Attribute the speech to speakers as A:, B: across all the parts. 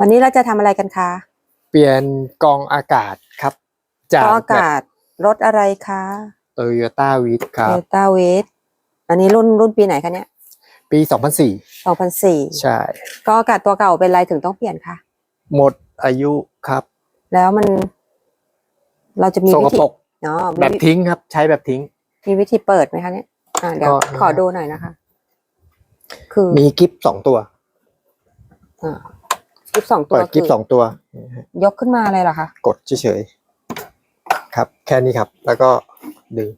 A: วันนี้เราจะทำอะไรกันคะ
B: เปลี่ยนกรองอากาศครับ จาก
A: ก็อากาศรถอะไรคะ
B: โตโยต้าวิทครั
A: เด
B: บ
A: ลต้าเวสอันนี้รุ่นรุ่นปีไหนคะเนี่ย
B: ปี 2004
A: 2004
B: ใช่
A: ก็อากาศตัวเก่าเป็นไรถึงต้องเปลี่ยนคะ
B: หมดอายุครับ
A: แล้วมัน เราจะมี
B: ส
A: วิ
B: ก
A: ธี
B: ปรก
A: เนาะ
B: แบบ
A: มี
B: ทิ้งครับ ใช้แบบทิ้ง
A: มีวิธีเปิดไหมคะเนี่ยอ่าเดี๋ยว
B: ก็
A: ขอดูหน่อยนะคะ คือ
B: มีกิฟสองตัว
A: อ่า กิฟสองตัว
B: เปิดกิฟ
A: คือ
B: สองตัว
A: ยกขึ้นมาเลยเหรอคะ
B: กดเฉยๆครับ แค่นี้ครับ แล้วก็ดึง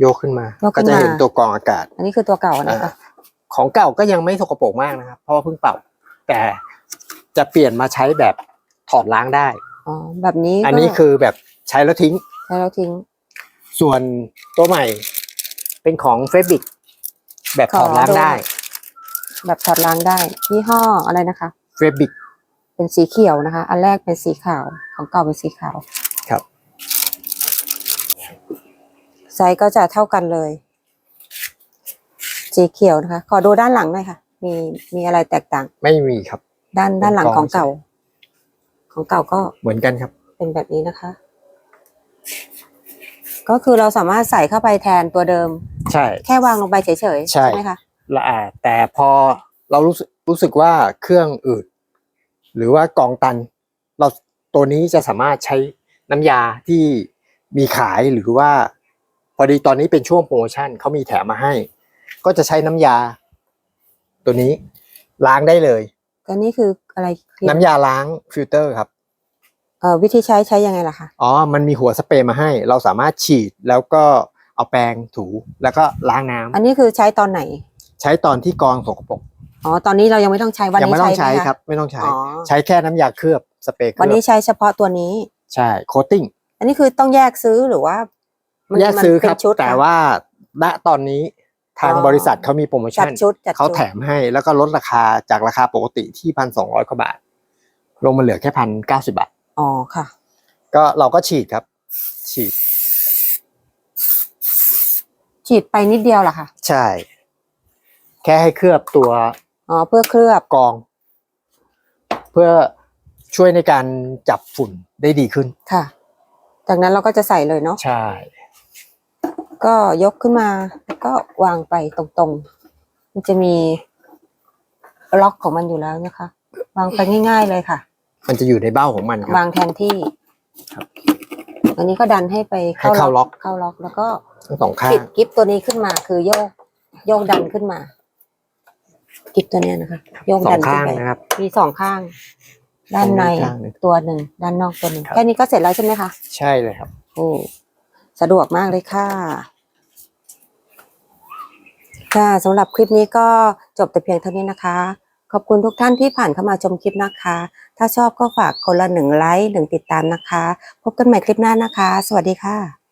B: โยกขึ้นมาก็จะเห็นตัวกรองอากาศ
A: อันนี้คือตัวเก่านะ
B: อ่า
A: คะ
B: ของเก่าก็ยังไม่สกปรกมากนะครับ เพราะว่าเพิ่งเป่า แต่จะเปลี่ยนมาใช้แบบถอดล้างได้
A: อ๋อ แบบนี้
B: อันนี้
A: ก็
B: คือแบบใช้แล้วทิ้ง
A: ใช้แล้วทิ้ง
B: ส่วนตัวใหม่เป็นของเฟบิกแบบถอดล้างได้
A: แบบถอดล้างได้ยี่ห้ออะไรนะคะ
B: เฟบิก
A: เป็นสีเขียวนะคะ อันแรกเป็นสีขาว ของเก่าเป็นสีขาว
B: ครับ
A: ไซส์ก็จะเท่ากันเลย สีเขียวนะคะ ขอดูด้านหลังหน่อยค่ะ มีมีอะไรแตกต่าง
B: ไม่มีครับ
A: ด้านด้านหลัง
B: เป็นก
A: ข
B: ล่
A: อ
B: องง
A: เก่า ของเก่าก็
B: เหมือนกันครับ
A: เป็นแบบนี้นะคะ ก็คือเราสามารถใส่เข้าไปแทนตัวเดิม
B: ใช่
A: แค่วางลงไปเฉยๆ
B: ใช่
A: ไหมคะ
B: ละอ่าแต่พอเรารู้สึก รู้สึกว่าเครื่องอืดหรือว่ากองตัน เราตัวนี้จะสามารถใช้น้ำยาที่มีขายหรือว่า พอดีตอนนี้เป็นช่วงโปรโมชั่นเขามีแถมมาให้ ก็จะใช้น้ำยา ตัวนี้ล้างได้เลย
A: ก็นี่คืออะไรคือ
B: น้ำยาล้างฟิลเตอร์ครับ
A: เอ่อวิธีใช้ใช้ยังไงล่ะคะ
B: อ๋อ มันมีหัวสเปรย์มาให้ เราสามารถฉีดแล้วก็เอาแปรงถูแล้วก็ล้างน้ำ
A: อันนี้คือใช้ตอนไหน
B: ใช้ตอนที่กรองสกปรก
A: อ๋อตอนนี้เรายังไม่ต้องใช้วัน
B: ยัง
A: นี้
B: ไม่ต้อง
A: ใช้
B: ใช้
A: ไหมะ
B: ครับ ไม่ต้องใช้
A: อ๋อ
B: ใช้แค่น้ำยาเคลือบสเปรย์เคลื
A: วัน
B: อบ
A: นี้ใช้เฉพาะตัวนี้
B: ใช่โคตติ้ง
A: อันนี้คือต้องแยกซื้อหรือว่ามัน
B: แยกซื้อ
A: มัน
B: ค
A: เป็น
B: รับ
A: ชุด
B: แต่
A: คะ
B: ว่าณตอนนี้ทาง
A: อ๋อ
B: บริษัทเขามีโปรโม
A: จั
B: ชั่
A: ด
B: น
A: ชุดจัด
B: เขา
A: ชุด
B: แถมให้แล้วก็ลดราคาจากราคาปกติที่พันสองร้อยกว่าบาท ลงมาเหลือแค่พันเก้าสิบาท
A: อ๋อค่ะ
B: ก็เราก็ฉีดครับ ฉีด
A: ฉีดไปนิดเดียวเหรอคะ
B: ใช่ แค่ให้เคลือบตัว
A: อ๋อเพื่อเคลือบ
B: กรอง เพื่อช่วยในการจับฝุ่นได้ดีขึ้น
A: ค่ะ จากนั้นเราก็จะใส่เลยเนาะ
B: ใช่
A: ก็ยกขึ้นมาแล้วก็วางไปตรงๆ มันจะมีล็อกของมันอยู่แล้วนะคะ วางไปง่าย ๆเลยค่ะ
B: มันจะอยู่ในเบ้าของมันครับ
A: วางแทนที่
B: ครับ
A: อันนี้ก็ดันให้ไป
B: ให้เข้าล็อก
A: เข้าล็อกแล้วก็
B: ทั้งสองข้า
A: ปิ
B: ง
A: ดกิฟตัวนี้ขึ้นมาคือโยกโยกดันขึ้นมา กิฟตัวเนี้ยนะคะโยก
B: สอ
A: ดั
B: ง
A: นขึ้
B: ข้านง
A: ไป
B: นะครับ
A: มีสองข้าง ด้านใน
B: ข้างหนึ่ง
A: ตัวหนึ่งด้านนอกตัวหนึ่ง
B: ครับ
A: แค่นี้ก็เสร็จแล้วใช่ไหมคะ
B: ใช่เลยครับ
A: โอ้สะดวกมากเลยค่ะค่ะสำหรับคลิปนี้ก็จบแต่เพียงเท่านี้นะคะ ขอบคุณทุกท่านที่ผ่านเข้ามาชมคลิปนะคะ ถ้าชอบก็ฝากคนละหนึ่งไลค์หนึ่งติดตามนะคะ พบกันใหม่คลิปหน้านะคะ สวัสดีค่ะ